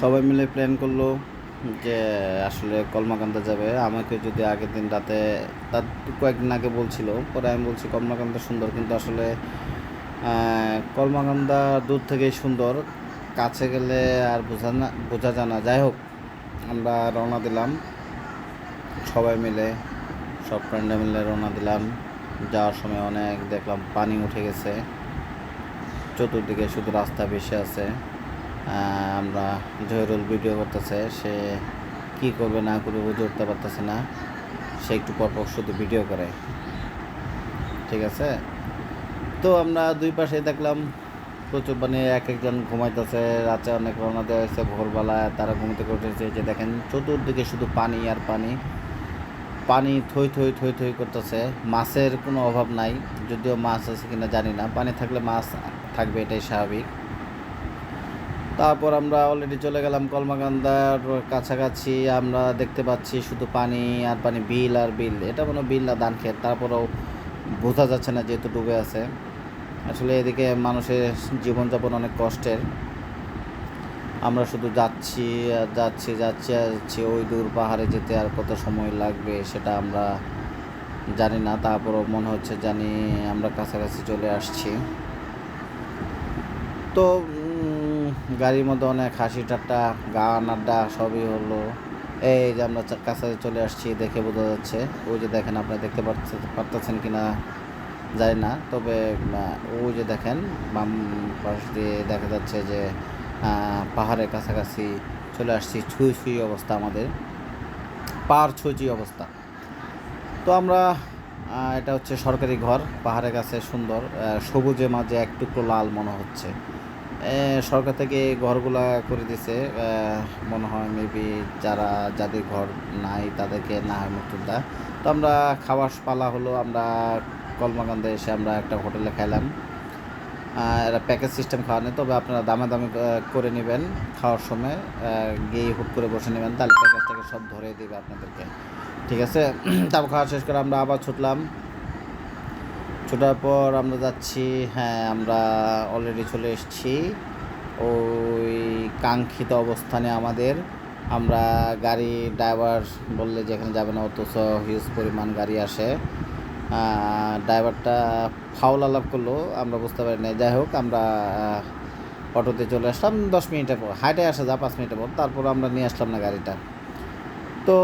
সবাই মিলে প্ল্যান করল যে আসলে কলমাকান্দা যাবে। আমাকে যদি আগের দিন রাতে, তার কয়েকদিন আগে বলছিল, পরে আমি বলছি কলমাকান্দা সুন্দর, কিন্তু আসলে কলমাকান্দা দূর থেকেই সুন্দর। কাছে গেলে আর বোঝা না, বোঝা যায় না। যাই হোক, আমরা রওনা দিলাম। সবাই মিলে, সব ফ্রেন্ডে মিলে রওনা দিলাম। যাওয়ার সময় অনেক দেখলাম পানি উঠে গেছে। চতুর্দিকে শুধু রাস্তা ভেসে আছে। আমরা জহিরুল ভিডিও করতেছে, সে কি করবে না করবে বুঝে উঠতে পারতেছে না। সে একটু পরপর শুধু ভিডিও করে। ঠিক আছে? তো আমরা দুই পাশে দেখলাম, প্রচুর মানে এক একজন ঘুমাইতেছে, রাতে অনেক রওনা দেওয়া হয়েছে ভোরবেলায়, তারা ঘুমতে করতেছে। যে দেখেন, চতুর্দিকে শুধু পানি আর পানি। পানি থই থই থই থই করতেছে। মাছের কোনো অভাব নাই, যদিও মাছ আছে কিনা জানি না। পানি থাকলে মাছ থাকবে, এটাই স্বাভাবিক। তারপর আমরা অলরেডি চলে গেলাম কলমাকান্দার কাছাকাছি, আমরা দেখতে পাচ্ছি শুধু পানি আর পানি, বিল আর বিল। এটা মনে বিল না, ধান ক্ষেত। তারপরেও বোঝা যাচ্ছে না যেহেতু ডুবে আছে। আসলে এদিকে মানুষের জীবনযাপন অনেক কষ্টের। আমরা শুধু যাচ্ছি আর যাচ্ছি যাচ্ছি আর যাচ্ছি। ওই দূর পাহাড়ে যেতে আর কত সময় লাগবে সেটা আমরা জানি না। তারপরও মনে হচ্ছে জানি আমরা কাছাকাছি চলে আসছি। তো গাড়ির মধ্যে অনেক হাসি ঠাট্টা, গান, আড্ডা, সবই হলো। এই যে আমরা কাছে চলে আসছি দেখে বোঝা যাচ্ছে। ওই যে দেখেন আপনারা দেখতে পারতেছেন কিনা জানি না। তবে ওই যে দেখেন, বাম পাশ দিয়ে দেখা যাচ্ছে যে পাহাড়ের কাছাকাছি চলে আসছি। ছুঁই ছুঁই অবস্থা আমাদের। পাহাড় ছুঁই অবস্থা। তো আমরা এটা হচ্ছে সরকারি ঘর। পাহাড়ের কাছে সুন্দর সবুজে মাঝে এক টুকরো লাল মনে হচ্ছে। সরকার থেকে ঘরগুলা করে দিছে। মনে হয় মেবি যারা, যাদের ঘর নাই তাদেরকে না হয় মুক্তিযোদ্ধা তো আমরা খাওয়ার পালা হলো, আমরা কলমাকান্দে এসে আমরা একটা হোটেলে খেলাম। এটা প্যাকেজ সিস্টেম খাওয়া নেই তবে আপনারা দামে দামে করে নেবেন খাওয়ার সময়। গিয়ে হুট করে বসে নেবেন, তাহলে প্যাকেজটাকে সব ধরে দেবে আপনাদেরকে। ঠিক আছে? তারপর খাওয়া শেষ করে আমরা আবার ছুটলাম। ছোটার পর আমরা যাচ্ছি হ্যাঁ আমরা অলরেডি চলে এসেছি। ওই কাঙ্ক্ষিত অবস্থানে আমাদের। আমরা গাড়ি ড্রাইভার বললে যেখানে যাবে না, অথচ হিউজ পরিমাণ গাড়ি আসে। ড্রাইভারটা ফাউল আলাপ করল, আমরা বুঝতে পারি না যাই হোক, আমরা অটোতে চলে আসলাম। দশ মিনিটের পর, হাইটে আসা যা, পাঁচ মিনিটের পর। তারপর আমরা নিয়ে আসলাম না গাড়িটা। তো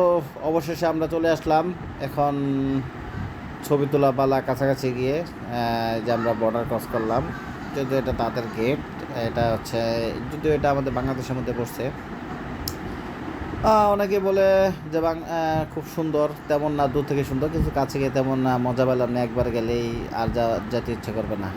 অবশেষে আমরা চলে আসলাম। এখন ছবি তোলা পালা কাছাকাছি গিয়ে যে আমরা বর্ডার ক্রস করলাম, যদিও এটা তাদের গেট এটা হচ্ছে, যদিও এটা আমাদের বাংলাদেশের মধ্যে পড়ছে। অনেকে বলে যে বাং খুব সুন্দর, তেমন না, দূর থেকে সুন্দর, কিন্তু কাছে গিয়ে তেমন না, মজা পেলাম না, একবার গেলেই আর যা যেতে ইচ্ছে করবে না।